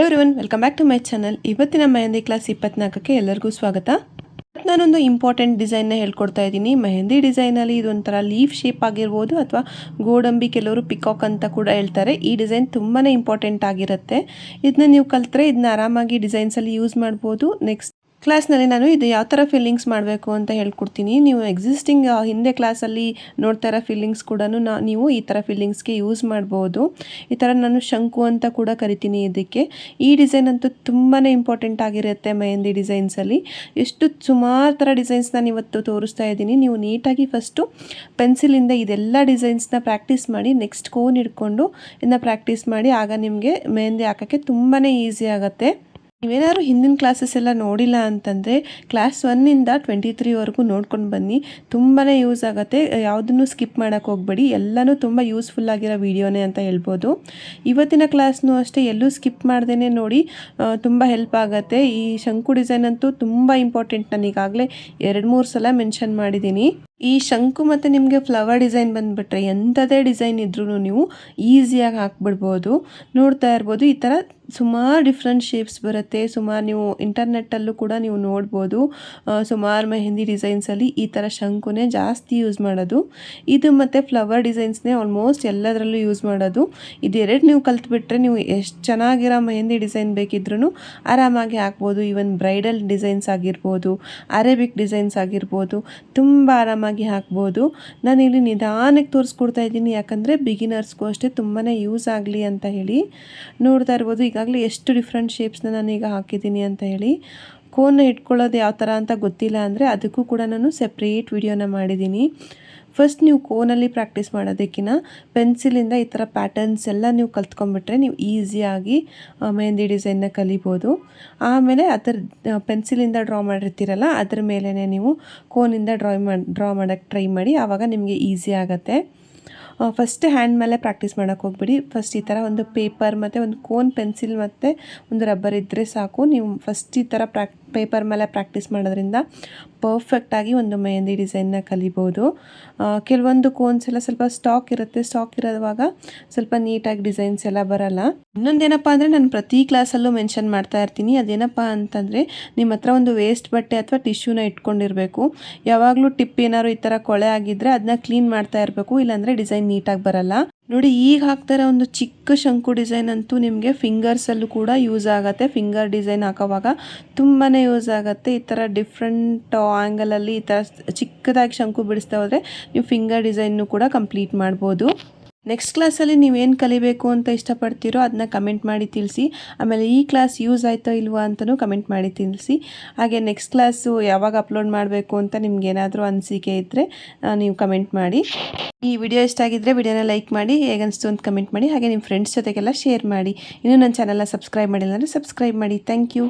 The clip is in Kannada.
Everyone welcome back to my channel ಇವತ್ತಿನ ಮೆಹಂದಿ ಕ್ಲಾಸ್ ಇಪ್ಪತ್ನಾಲ್ಕಕ್ಕೆ ಎಲ್ಲರಿಗೂ ಸ್ವಾಗತ. ನಾನೊಂದು ಇಂಪಾರ್ಟೆಂಟ್ ಡಿಸೈನ್ನ ಹೇಳ್ಕೊಡ್ತಾ ಇದ್ದೀನಿ. ಮೆಹಂದಿ ಡಿಸೈನಲ್ಲಿ ಇದೊಂಥರ ಲೀಫ್ ಶೇಪ್ ಆಗಿರ್ಬೋದು ಅಥವಾ ಗೋಡಂಬಿ ಕೆಲವರು ಪಿಕಾಕ್ ಅಂತ ಕೂಡ ಹೇಳ್ತಾರೆ. ಈ ಡಿಸೈನ್ ತುಂಬಾ ಇಂಪಾರ್ಟೆಂಟ್ ಆಗಿರುತ್ತೆ. ಇದನ್ನ ನೀವು ಕಲ್ತ್ರೆ ಇದನ್ನ ಆರಾಮಾಗಿ ಡಿಸೈನ್ಸಲ್ಲಿ ಯೂಸ್ ಮಾಡ್ಬೋದು. ನೆಕ್ಸ್ಟ್ ಕ್ಲಾಸ್ನಲ್ಲಿ ನಾನು ಇದು, ಯಾವ ಥರ ಫೀಲಿಂಗ್ಸ್ ಮಾಡಬೇಕು ಅಂತ ಹೇಳ್ಕೊಡ್ತೀನಿ. ನೀವು ಎಕ್ಸಿಸ್ಟಿಂಗ್ ಹಿಂದೆ ಕ್ಲಾಸಲ್ಲಿ ನೋಡ್ತಾ ಇರೋ ಫೀಲಿಂಗ್ಸ್ ಕೂಡ ನಾ, ನೀವು ಈ ಥರ ಫೀಲಿಂಗ್ಸ್ಗೆ ಯೂಸ್ ಮಾಡ್ಬೋದು. ಈ ಥರ ನಾನು ಶಂಕು ಅಂತ ಕೂಡ ಕರಿತೀನಿ ಇದಕ್ಕೆ. ಈ ಡಿಸೈನ್ ಅಂತೂ ತುಂಬಾ ಇಂಪಾರ್ಟೆಂಟ್ ಆಗಿರುತ್ತೆ ಮೆಹಂದಿ ಡಿಸೈನ್ಸಲ್ಲಿ ಎಷ್ಟು ಸುಮಾರು ಥರ ಡಿಸೈನ್ಸ್ ನಾನು ಇವತ್ತು ತೋರಿಸ್ತಾ ಇದ್ದೀನಿ. ನೀವು ನೀಟಾಗಿ ಫಸ್ಟು ಪೆನ್ಸಿಲಿಂದ ಇದೆಲ್ಲ ಡಿಸೈನ್ಸ್ನ ಪ್ರಾಕ್ಟೀಸ್ ಮಾಡಿ ನೆಕ್ಸ್ಟ್ ಕೋನ್ ಹಿಡ್ಕೊಂಡು ಇದನ್ನ ಪ್ರಾಕ್ಟೀಸ್ ಮಾಡಿ, ಆಗ ನಿಮಗೆ ಮೆಹಂದಿ ಹಾಕೋಕ್ಕೆ ತುಂಬಾ ಈಸಿ ಆಗುತ್ತೆ. ನೀವೇನಾದ್ರು ಹಿಂದಿನ ಕ್ಲಾಸಸ್ ಎಲ್ಲ ನೋಡಿಲ್ಲ ಅಂತಂದರೆ ಕ್ಲಾಸ್ ಒನ್ನಿಂದ ಟ್ವೆಂಟಿ ತ್ರೀವರೆಗೂ ನೋಡ್ಕೊಂಡು ಬನ್ನಿ. ತುಂಬಾ ಯೂಸ್ ಆಗುತ್ತೆ. ಯಾವುದನ್ನು ಸ್ಕಿಪ್ ಮಾಡೋಕ್ಕೆ ಹೋಗ್ಬೇಡಿ. ಎಲ್ಲನೂ ತುಂಬ ಯೂಸ್ಫುಲ್ ಆಗಿರೋ ವೀಡಿಯೋನೇ ಅಂತ ಹೇಳ್ಬೋದು. ಇವತ್ತಿನ ಕ್ಲಾಸ್ನೂ ಅಷ್ಟೇ ಎಲ್ಲೂ ಸ್ಕಿಪ್ ಮಾಡ್ದೇ ನೋಡಿ ತುಂಬ ಹೆಲ್ಪ್ ಆಗುತ್ತೆ. ಈ ಶಂಕು ಡಿಸೈನ್ ಅಂತೂ ತುಂಬ ಇಂಪಾರ್ಟೆಂಟ್ ನಾನು ಈಗಾಗಲೇ ಎರಡು ಮೂರು ಸಲ ಮೆನ್ಷನ್ ಮಾಡಿದ್ದೀನಿ. ಈ ಶಂಕು ಮತ್ತು ನಿಮಗೆ ಫ್ಲವರ್ ಡಿಸೈನ್ ಬಂದುಬಿಟ್ರೆ ಎಂಥದೇ ಡಿಸೈನ್ ಇದ್ರೂ ನೀವು ಈಸಿಯಾಗಿ ಹಾಕ್ಬಿಡ್ಬೋದು. ನೋಡ್ತಾ ಇರ್ಬೋದು. ಈ ಥರ ಸುಮಾರು ಡಿಫ್ರೆಂಟ್ ಶೇಪ್ಸ್ ಬರುತ್ತೆ. ಸುಮಾರು ನೀವು ಇಂಟರ್ನೆಟ್ಟಲ್ಲೂ ಕೂಡ ನೀವು ನೋಡ್ಬೋದು. ಸುಮಾರು ಮೆಹಂದಿ ಡಿಸೈನ್ಸಲ್ಲಿ ಈ ಥರ ಶಂಕುನೇ ಜಾಸ್ತಿ ಯೂಸ್ ಮಾಡೋದು. ಇದು ಮತ್ತು ಫ್ಲವರ್ ಡಿಸೈನ್ಸ್ನೇ ಆಲ್ಮೋಸ್ಟ್ ಎಲ್ಲದರಲ್ಲೂ ಯೂಸ್ ಮಾಡೋದು. ಇದೆರಡು ನೀವು ಕಲ್ತ್ಬಿಟ್ರೆ ನೀವು ಎಷ್ಟು ಚೆನ್ನಾಗಿರೋ ಮೆಹಂದಿ ಡಿಸೈನ್ ಬೇಕಿದ್ರೂ ಆರಾಮಾಗಿ ಹಾಕ್ಬೋದು. ಈವನ್ ಬ್ರೈಡಲ್ ಡಿಸೈನ್ಸ್ ಆಗಿರ್ಬೋದು ಅರೇಬಿಕ್ ಡಿಸೈನ್ಸ್ ಆಗಿರ್ಬೋದು, ತುಂಬ ಆರಾಮಾಗಿ ಹಾಕ್ಬೋದು. ನಾನಿಲ್ಲಿ ನಿಧಾನಕ್ಕೆ ತೋರಿಸ್ಕೊಡ್ತಾ ಇದ್ದೀನಿ. ಯಾಕಂದರೆ ಬಿಗಿನರ್ಸ್ಗೂ ಅಷ್ಟೇ ತುಂಬಾ ಯೂಸ್ ಆಗಲಿ ಅಂತ ಹೇಳಿ ನೋಡ್ತಾ ಇರ್ಬೋದು. ಈಗಾಗಲೇ ಎಷ್ಟು ಡಿಫ್ರೆಂಟ್ ಶೇಪ್ಸ್ನ ನಾನೀಗ ಹಾಕಿದ್ದೀನಿ ಅಂತ ಹೇಳಿ ಕೋನ್ನ ಇಟ್ಕೊಳ್ಳೋದು ಯಾವ ಥರ ಅಂತ ಗೊತ್ತಿಲ್ಲ ಅಂದರೆ ಅದಕ್ಕೂ ಕೂಡ ನಾನು ಸೆಪ್ರೇಟ್ ವಿಡಿಯೋನ ಮಾಡಿದ್ದೀನಿ. ಫಸ್ಟ್ ನೀವು ಕೋನಲ್ಲಿ ಪ್ರಾಕ್ಟೀಸ್ ಮಾಡೋದಕ್ಕಿಂತ ಪೆನ್ಸಿಲಿಂದ ಈ ಥರ ಪ್ಯಾಟರ್ನ್ಸ್ ಎಲ್ಲ ನೀವು ಕಲ್ತ್ಕೊಂಡ್ಬಿಟ್ರೆ ನೀವು ಈಸಿಯಾಗಿ ಮೆಹಂದಿ ಡಿಸೈನ್ನ ಕಲಿಬೋದು. ಆಮೇಲೆ ಅದರ ಪೆನ್ಸಿಲಿಂದ ಡ್ರಾ ಮಾಡಿರ್ತೀರಲ್ಲ ಅದ್ರ ಮೇಲೇ ನೀವು ಕೋನಿಂದ ಡ್ರಾ ಮಾಡಿ ಡ್ರಾ ಮಾಡೋಕ್ಕೆ ಟ್ರೈ ಮಾಡಿ, ಆವಾಗ ನಿಮಗೆ ಈಸಿ ಆಗುತ್ತೆ. ಫಸ್ಟ್ ಹ್ಯಾಂಡ್ ಮೇಲೆ ಪ್ರಾಕ್ಟೀಸ್ ಮಾಡೋಕ್ಕೆ ಹೋಗ್ಬಿಡಿ. ಫಸ್ಟ್ ಈ ಥರ ಒಂದು ಪೇಪರ್ ಮತ್ತು ಒಂದು ಕೋನ್ ಪೆನ್ಸಿಲ್ ಮತ್ತು ಒಂದು ರಬ್ಬರ್ ಇದ್ದರೆ ಸಾಕು. ನೀವು ಫಸ್ಟ್ ಈ ಥರ ಪ್ರಾಕ್ ಪೇಪರ್ ಮೇಲೆ ಪ್ರಾಕ್ಟೀಸ್ ಮಾಡೋದ್ರಿಂದ ಪರ್ಫೆಕ್ಟಾಗಿ ಒಂದು ಮೆಹಂದಿ ಡಿಸೈನ್ನ ಕಲಿಬೋದು. ಕೆಲವೊಂದು ಕೋನ್ಸ್ ಎಲ್ಲ ಸ್ವಲ್ಪ ಸ್ಟಾಕ್ ಇರುತ್ತೆ. ಸ್ಟಾಕ್ ಇರೋವಾಗ ಸ್ವಲ್ಪ ನೀಟಾಗಿ ಡಿಸೈನ್ಸ್ ಎಲ್ಲ ಬರಲ್ಲ. ಇನ್ನೊಂದೇನಪ್ಪ ಅಂದರೆ ನಾನು ಪ್ರತಿ ಕ್ಲಾಸಲ್ಲೂ ಮೆನ್ಷನ್ ಮಾಡ್ತಾ ಇರ್ತೀನಿ. ಅದೇನಪ್ಪ ಅಂತಂದರೆ ನಿಮ್ಮ ಹತ್ರ ಒಂದು ವೇಸ್ಟ್ ಬಟ್ಟೆ ಅಥವಾ ಟಿಶ್ಯೂನ ಇಟ್ಕೊಂಡಿರಬೇಕು. ಯಾವಾಗಲೂ ಟಿಪ್ ಏನಾದ್ರು ಈ ಥರ ಕೊಳೆ ಆಗಿದ್ದರೆ ಅದನ್ನ ಕ್ಲೀನ್ ಮಾಡ್ತಾ ಇರಬೇಕು. ಇಲ್ಲಾಂದರೆ ಡಿಸೈನ್ ನೀಟಾಗಿ ಬರಲ್ಲ. ನೋಡಿ, ಈಗ ಹಾಕ್ತಾರೆ ಒಂದು ಚಿಕ್ಕ ಶಂಕು ಡಿಸೈನ್ ಅಂತೂ ನಿಮಗೆ ಫಿಂಗರ್ಸಲ್ಲೂ ಕೂಡ ಯೂಸ್ ಆಗುತ್ತೆ. ಫಿಂಗರ್ ಡಿಸೈನ್ ಹಾಕೋವಾಗ ತುಂಬಾ ಯೂಸ್ ಆಗುತ್ತೆ. ಈ ಥರ ಡಿಫ್ರೆಂಟ್ ಆ್ಯಂಗಲಲ್ಲಿ ಈ ಥರ ಚಿಕ್ಕದಾಗಿ ಶಂಕು ಬಿಡಿಸ್ತಾ ಹೋದರೆ ನೀವು ಫಿಂಗರ್ ಡಿಸೈನ್ನು ಕೂಡ ಕಂಪ್ಲೀಟ್ ಮಾಡ್ಬೋದು. ನೆಕ್ಸ್ಟ್ ಕ್ಲಾಸಲ್ಲಿ ನೀವೇನು ಕಲಿಬೇಕು ಅಂತ ಇಷ್ಟಪಡ್ತೀರೋ ಅದನ್ನ ಕಮೆಂಟ್ ಮಾಡಿ ತಿಳಿಸಿ. ಆಮೇಲೆ ಈ ಕ್ಲಾಸ್ ಯೂಸ್ ಆಯಿತೋ ಇಲ್ವೋ ಅಂತಲೂ ಕಮೆಂಟ್ ಮಾಡಿ ತಿಳಿಸಿ. ಹಾಗೆ ನೆಕ್ಸ್ಟ್ ಕ್ಲಾಸು ಯಾವಾಗ ಅಪ್ಲೋಡ್ ಮಾಡಬೇಕು ಅಂತ ನಿಮ್ಗೆ ಏನಾದರೂ ಅನಿಸಿಕೆ ಇದ್ದರೆ ನೀವು ಕಮೆಂಟ್ ಮಾಡಿ. ಈ ವಿಡಿಯೋ ಇಷ್ಟ ಆಗಿದ್ದರೆ ವಿಡಿಯೋನ ಲೈಕ್ ಮಾಡಿ ಹೇಗನ್ನಿಸ್ತು ಅಂತ ಕಮೆಂಟ್ ಮಾಡಿ, ಹಾಗೆ ನಿಮ್ಮ ಫ್ರೆಂಡ್ಸ್ ಜೊತೆಗೆಲ್ಲ ಶೇರ್ ಮಾಡಿ. ಇನ್ನೂ ನನ್ನ ಚಾನಲ್ನ ಸಬ್ಸ್ಕ್ರೈಬ್ ಮಾಡಿಲ್ಲ ಅಂದರೆ ಸಬ್ಸ್ಕ್ರೈಬ್ ಮಾಡಿ. Thank you